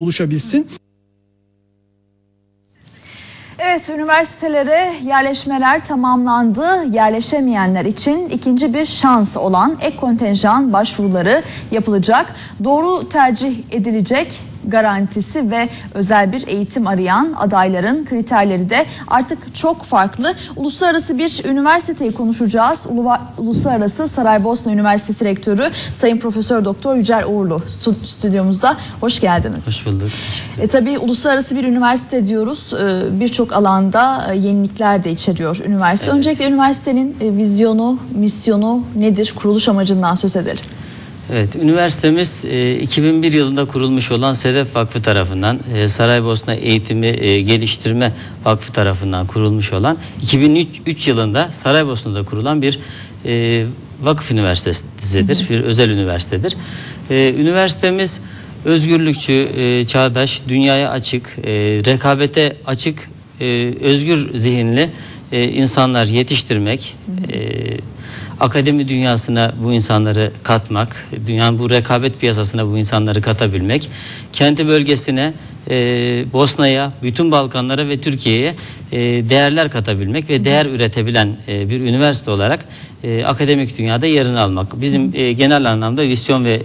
oluşabilsin. Evet, üniversitelere yerleşmeler tamamlandı. Yerleşemeyenler için ikinci bir şans olan ek kontenjan başvuruları yapılacak. Doğru tercih edilecek garantisi ve özel bir eğitim arayan adayların kriterleri de artık çok farklı. Uluslararası bir üniversiteyi konuşacağız. Uluslararası Saraybosna Üniversitesi Rektörü Sayın Profesör Doktor Yücel Uğurlu stü- stüdyomuzda. Hoş geldiniz. Hoş bulduk. E, tabii uluslararası bir üniversite diyoruz. E, Birçok alanda e, yenilikler de içeriyor üniversite. Öncelikle üniversitenin e, vizyonu, misyonu nedir? Kuruluş amacından söz edelim. Evet, üniversitemiz e, 2001 yılında kurulmuş olan Sedef Vakfı tarafından e, Saraybosna Eğitimi e, Geliştirme Vakfı tarafından kurulmuş olan 2003 yılında Saraybosna'da kurulan bir e, vakıf üniversitesidir, bir özel üniversitedir. E, üniversitemiz özgürlükçü, e, çağdaş, dünyaya açık, e, rekabete açık, e, özgür zihinli e, insanlar yetiştirmek, e, akademi dünyasına bu insanları katmak, dünyanın bu rekabet piyasasına bu insanları katabilmek, kendi bölgesine, e, Bosna'ya, bütün Balkanlara ve Türkiye'ye e, değerler katabilmek ve değer üretebilen e, bir üniversite olarak e, akademik dünyada yerini almak. Bizim e, genel anlamda vizyon ve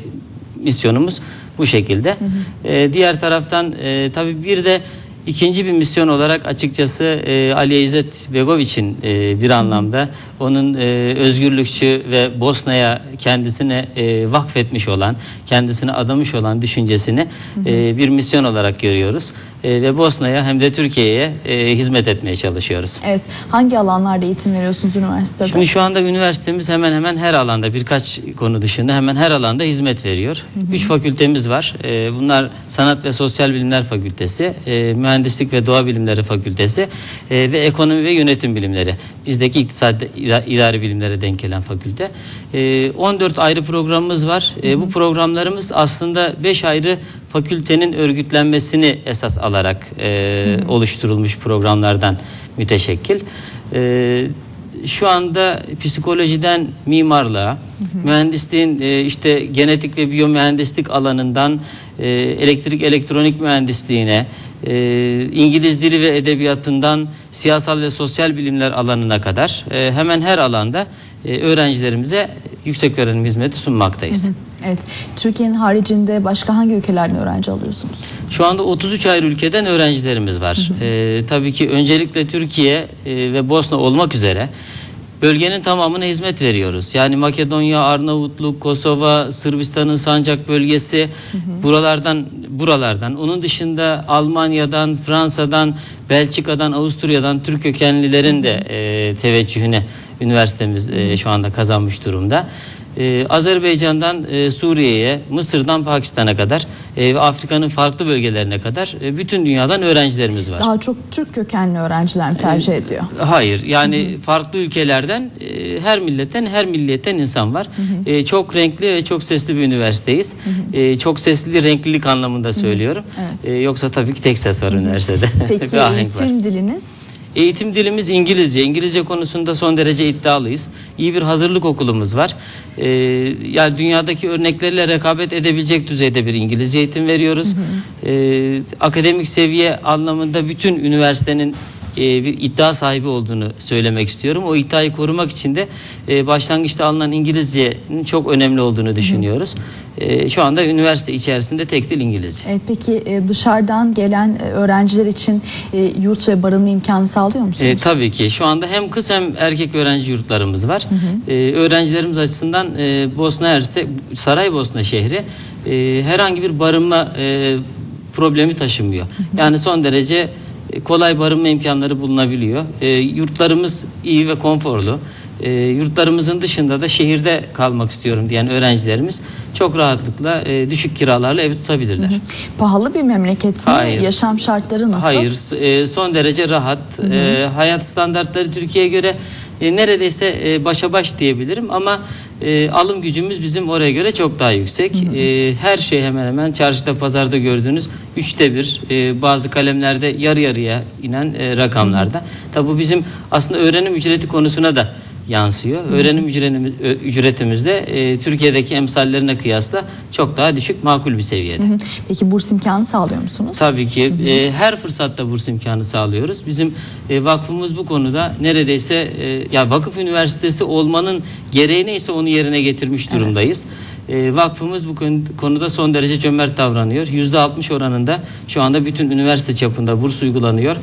misyonumuz bu şekilde. E, diğer taraftan e, tabii bir de ikinci bir misyon olarak açıkçası e, Ali İzzet Begoviç'in e, bir anlamda onun e, özgürlükçü ve Bosna'ya kendisine e, vakfetmiş olan, kendisine adamış olan düşüncesini e, bir misyon olarak görüyoruz. E, ve Bosna'ya hem de Türkiye'ye e, hizmet etmeye çalışıyoruz. Evet, hangi alanlarda eğitim veriyorsunuz üniversitede? Şimdi şu anda üniversitemiz hemen hemen her alanda birkaç konu dışında hemen her alanda hizmet veriyor. Üç fakültemiz var. Ee, bunlar Sanat ve Sosyal Bilimler Fakültesi, e, Mühendislik ve Doğa Bilimleri Fakültesi e, ve Ekonomi ve Yönetim Bilimleri. Bizdeki iktisat ida- idari bilimlere denk gelen fakülte. E, 14 ayrı programımız var. E, bu programlarımız aslında 5 ayrı fakültenin örgütlenmesini esas alarak e, oluşturulmuş programlardan müteşekkil. E, şu anda psikolojiden mimarlığa, mühendisliğin e, işte genetik ve biyomühendislik alanından e, elektrik elektronik mühendisliğine, e, İngiliz dili ve edebiyatından siyasal ve sosyal bilimler alanına kadar e, hemen her alanda e, öğrencilerimize yüksek öğrenim hizmeti sunmaktayız. Evet, Türkiye'nin haricinde başka hangi ülkelerden öğrenci alıyorsunuz? Şu anda 33 ayrı ülkeden öğrencilerimiz var. Ee, tabii ki öncelikle Türkiye e, ve Bosna olmak üzere bölgenin tamamına hizmet veriyoruz. Yani Makedonya, Arnavutluk, Kosova, Sırbistan'ın Sancak bölgesi buralardan buralardan. Onun dışında Almanya'dan, Fransa'dan, Belçika'dan, Avusturya'dan Türk kökenlilerin de e, teveccühüne üniversitemiz e, şu anda kazanmış durumda. Ee, Azerbaycan'dan e, Suriye'ye, Mısır'dan Pakistan'a kadar e, ve Afrika'nın farklı bölgelerine kadar e, bütün dünyadan öğrencilerimiz var. Daha çok Türk kökenli öğrenciler mi tercih ediyor? Hayır yani farklı ülkelerden e, her milletten her milliyetten insan var. E, çok renkli ve çok sesli bir üniversiteyiz. E, çok sesli renklilik anlamında söylüyorum. Evet. E, yoksa tabii ki tek ses var üniversitede. Peki ahenk var. eğitim diliniz? Eğitim dilimiz İngilizce. İngilizce konusunda son derece iddialıyız. İyi bir hazırlık okulumuz var. Ee, yani dünyadaki örnekleriyle rekabet edebilecek düzeyde bir İngilizce eğitim veriyoruz. Ee, akademik seviye anlamında bütün üniversitenin e, bir iddia sahibi olduğunu söylemek istiyorum. O iddiayı korumak için de e, başlangıçta alınan İngilizcenin çok önemli olduğunu düşünüyoruz. E, şu anda üniversite içerisinde tek dil İngilizce. Evet, peki e, dışarıdan gelen e, öğrenciler için e, yurt ve barınma imkanı sağlıyor musunuz? E, tabii ki şu anda hem kız hem erkek öğrenci yurtlarımız var. E, öğrencilerimiz açısından e, Bosna Hersek, Saraybosna şehri e, herhangi bir barınma e, problemi taşımıyor. Yani son derece kolay barınma imkanları bulunabiliyor. E, yurtlarımız iyi ve konforlu. E, yurtlarımızın dışında da şehirde kalmak istiyorum diyen öğrencilerimiz çok rahatlıkla e, düşük kiralarla ev tutabilirler. Pahalı bir memleket mi? Hayır. Yaşam şartları nasıl? Hayır, e, son derece rahat. E, hayat standartları Türkiye'ye göre e, neredeyse e, başa baş diyebilirim ama e, alım gücümüz bizim oraya göre çok daha yüksek. E, her şey hemen hemen çarşıda pazarda gördüğünüz üçte bir e, bazı kalemlerde yarı yarıya inen e, rakamlarda. Tabi bu bizim aslında öğrenim ücreti konusuna da yansıyor. Öğrenim ücretimiz, ücretimiz de e, Türkiye'deki emsallerine kıyasla çok daha düşük, makul bir seviyede. Hı. Peki burs imkanı sağlıyor musunuz? Tabii ki e, her fırsatta burs imkanı sağlıyoruz. Bizim e, vakfımız bu konuda neredeyse e, ya vakıf üniversitesi olmanın gereği neyse onu yerine getirmiş durumdayız. E, vakfımız bu konu- konuda son derece cömert davranıyor. Yüzde 60 oranında şu anda bütün üniversite çapında burs uygulanıyor.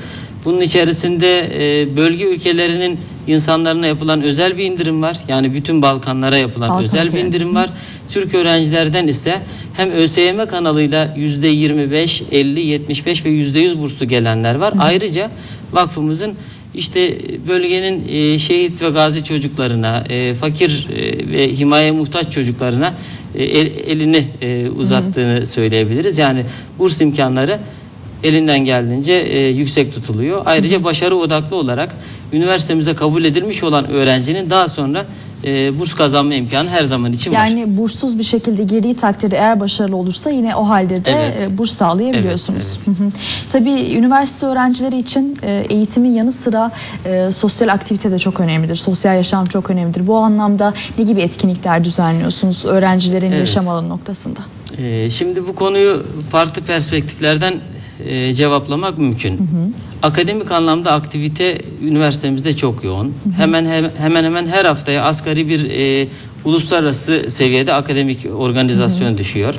Bunun içerisinde e, bölge ülkelerinin insanlarına yapılan özel bir indirim var. Yani bütün Balkanlara yapılan Balkan özel bir ülkeleri. indirim var. Türk öğrencilerden ise hem ÖSYM kanalıyla yüzde 25, 50, 75 ve yüzde 100 burslu gelenler var. Ayrıca vakfımızın işte bölgenin e, şehit ve gazi çocuklarına, e, fakir e, ve himaye muhtaç çocuklarına e, el- elini e, uzattığını söyleyebiliriz. Yani burs imkanları elinden geldiğince e, yüksek tutuluyor. Ayrıca başarı odaklı olarak üniversitemize kabul edilmiş olan öğrencinin daha sonra e, burs kazanma imkanı her zaman için var. Yani burssuz bir şekilde girdiği takdirde eğer başarılı olursa yine o halde de Evet. e, burs sağlayabiliyorsunuz. Evet, Hı hı. Tabii üniversite öğrencileri için e, eğitimin yanı sıra e, sosyal aktivite de çok önemlidir. Sosyal yaşam çok önemlidir. Bu anlamda ne gibi etkinlikler düzenliyorsunuz öğrencilerin Evet. yaşam alanı noktasında? Ee, şimdi bu konuyu farklı perspektiflerden e, cevaplamak mümkün. Akademik anlamda aktivite üniversitemizde çok yoğun. Hemen hem- hemen hemen her haftaya asgari bir e, uluslararası seviyede akademik organizasyon düşüyor.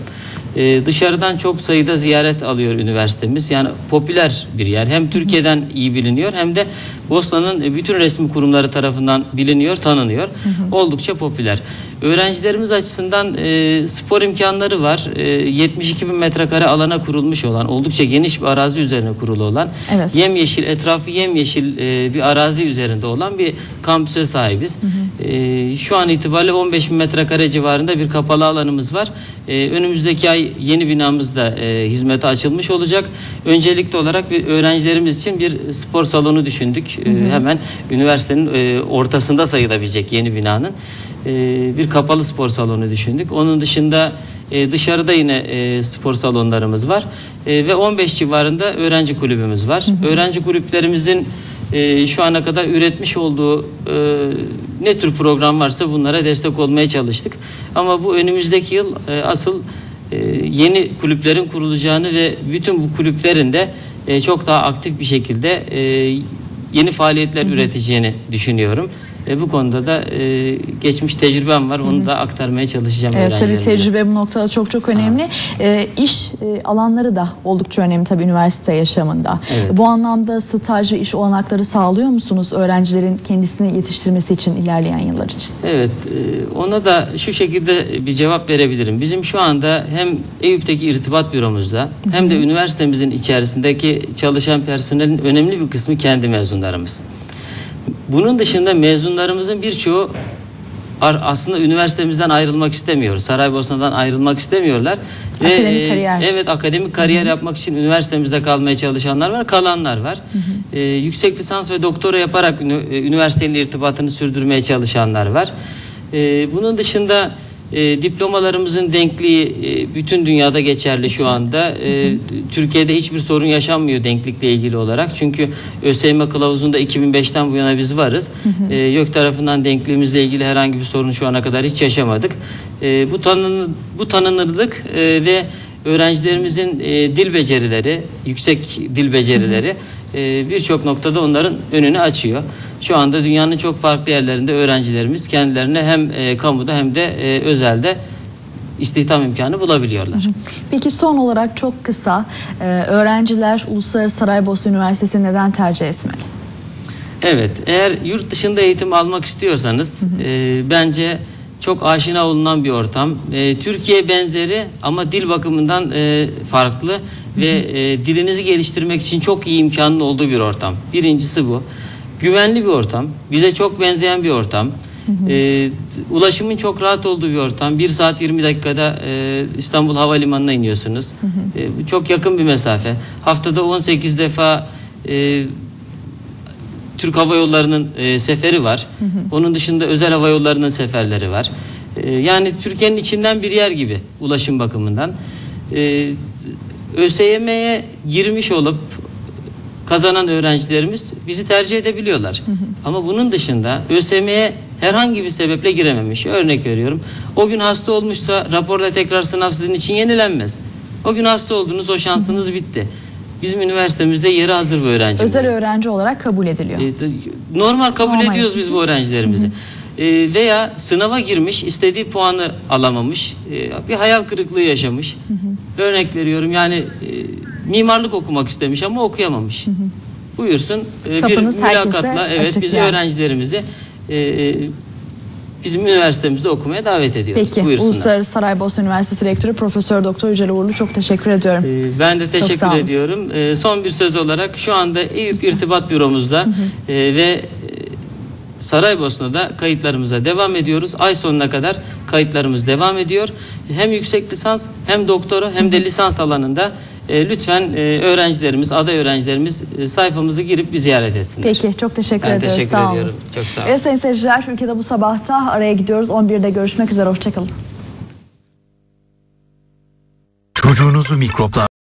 E, dışarıdan çok sayıda ziyaret alıyor üniversitemiz. Yani popüler bir yer. Hem Türkiye'den iyi biliniyor hem de Bosna'nın e, bütün resmi kurumları tarafından biliniyor, tanınıyor. Oldukça popüler. Öğrencilerimiz açısından e, spor imkanları var. E, 72 bin metrekare alana kurulmuş olan, oldukça geniş bir arazi üzerine kurulu olan, Evet. yemyeşil, etrafı yemyeşil e, bir arazi üzerinde olan bir kampüse sahibiz. E, şu an itibariyle 15 bin metrekare civarında bir kapalı alanımız var. E, önümüzdeki ay yeni binamız da e, hizmete açılmış olacak. Öncelikli olarak bir öğrencilerimiz için bir spor salonu düşündük. E, hemen üniversitenin e, ortasında sayılabilecek yeni binanın e, bir kapalı spor salonu düşündük. Onun dışında e, dışarıda yine e, spor salonlarımız var E, ve 15 civarında öğrenci kulübümüz var. Öğrenci kulüplerimizin e, şu ana kadar üretmiş olduğu e, ne tür program varsa bunlara destek olmaya çalıştık. Ama bu önümüzdeki yıl e, asıl e, yeni kulüplerin kurulacağını ve bütün bu kulüplerin de e, çok daha aktif bir şekilde e, yeni faaliyetler üreteceğini düşünüyorum. E, bu konuda da e, geçmiş tecrübem var. Onu da aktarmaya çalışacağım Evet, tabii tecrübe bu noktada çok çok Sağ önemli. E, iş e, alanları da oldukça önemli tabii üniversite yaşamında. Evet. Bu anlamda staj ve iş olanakları sağlıyor musunuz öğrencilerin kendisini yetiştirmesi için ilerleyen yıllar için? Evet, e, ona da şu şekilde bir cevap verebilirim. Bizim şu anda hem Eyüp'teki irtibat büromuzda hem de üniversitemizin içerisindeki çalışan personelin önemli bir kısmı kendi mezunlarımız. Bunun dışında mezunlarımızın birçoğu aslında üniversitemizden ayrılmak istemiyor. Saraybosna'dan ayrılmak istemiyorlar. Akademik kariyer. Evet akademik kariyer yapmak için üniversitemizde kalmaya çalışanlar var, kalanlar var. E, yüksek lisans ve doktora yaparak e, üniversiteyle irtibatını sürdürmeye çalışanlar var. E, bunun dışında e, diplomalarımızın denkliği e, bütün dünyada geçerli şu anda. E, Türkiye'de hiçbir sorun yaşanmıyor denklikle ilgili olarak. Çünkü ÖSYM kılavuzunda 2005'ten bu yana biz varız. E, YÖK tarafından denkliğimizle ilgili herhangi bir sorun şu ana kadar hiç yaşamadık. E, bu tanın bu tanınırlık e, ve öğrencilerimizin e, dil becerileri, yüksek dil becerileri e, birçok noktada onların önünü açıyor. Şu anda dünyanın çok farklı yerlerinde öğrencilerimiz kendilerine hem e, kamuda hem de e, özelde istihdam imkanı bulabiliyorlar. Peki son olarak çok kısa e, öğrenciler Uluslararası Saraybosna Üniversitesi'ni neden tercih etmeli? Evet, eğer yurt dışında eğitim almak istiyorsanız e, bence çok aşina olunan bir ortam. E, Türkiye benzeri ama dil bakımından e, farklı ve e, dilinizi geliştirmek için çok iyi imkanın olduğu bir ortam. Birincisi bu. Güvenli bir ortam, bize çok benzeyen bir ortam. E, ulaşımın çok rahat olduğu bir ortam. 1 saat 20 dakikada e, İstanbul Havalimanı'na iniyorsunuz. E, çok yakın bir mesafe. Haftada 18 defa e, Türk Hava Yolları'nın e, seferi var. Onun dışında özel hava yollarının seferleri var. E, yani Türkiye'nin içinden bir yer gibi ulaşım bakımından. E, ÖSYM'ye girmiş olup kazanan öğrencilerimiz bizi tercih edebiliyorlar. Ama bunun dışında ÖSYM'ye herhangi bir sebeple girememiş. Örnek veriyorum. O gün hasta olmuşsa raporla tekrar sınav sizin için yenilenmez. O gün hasta oldunuz o şansınız bitti. Bizim üniversitemizde yeri hazır bu öğrencimiz. Özel öğrenci olarak kabul ediliyor. E, de- normal kabul Normal. ediyoruz biz bu öğrencilerimizi. E, veya sınava girmiş, istediği puanı alamamış, e, bir hayal kırıklığı yaşamış. Örnek veriyorum yani e, mimarlık okumak istemiş ama okuyamamış. Buyursun e, bir mülakatla evet biz yani. öğrencilerimizi e, e, bizim üniversitemizde okumaya davet ediyoruz. Peki Buyursunlar. Uluslararası Saraybosna Üniversitesi Rektörü Profesör Doktor Yücel Uğurlu çok teşekkür ediyorum. Ee, Ben de teşekkür ediyorum. Ee, Son bir söz olarak şu anda Eyüp İrtibat Büromuzda e, ve e, Saraybosna'da kayıtlarımıza devam ediyoruz. Ay sonuna kadar kayıtlarımız devam ediyor. Hem yüksek lisans hem doktora hem de lisans alanında e, lütfen e, öğrencilerimiz, aday öğrencilerimiz e, sayfamızı girip bir ziyaret etsinler. Peki çok teşekkür Ben ediyoruz. teşekkür sağ ediyorum. olunuz. Çok sağ olun. Evet sayın seyirciler ülkede bu sabahta araya gidiyoruz. 11'de görüşmek üzere. Hoşçakalın. Çocuğunuzu mikroplar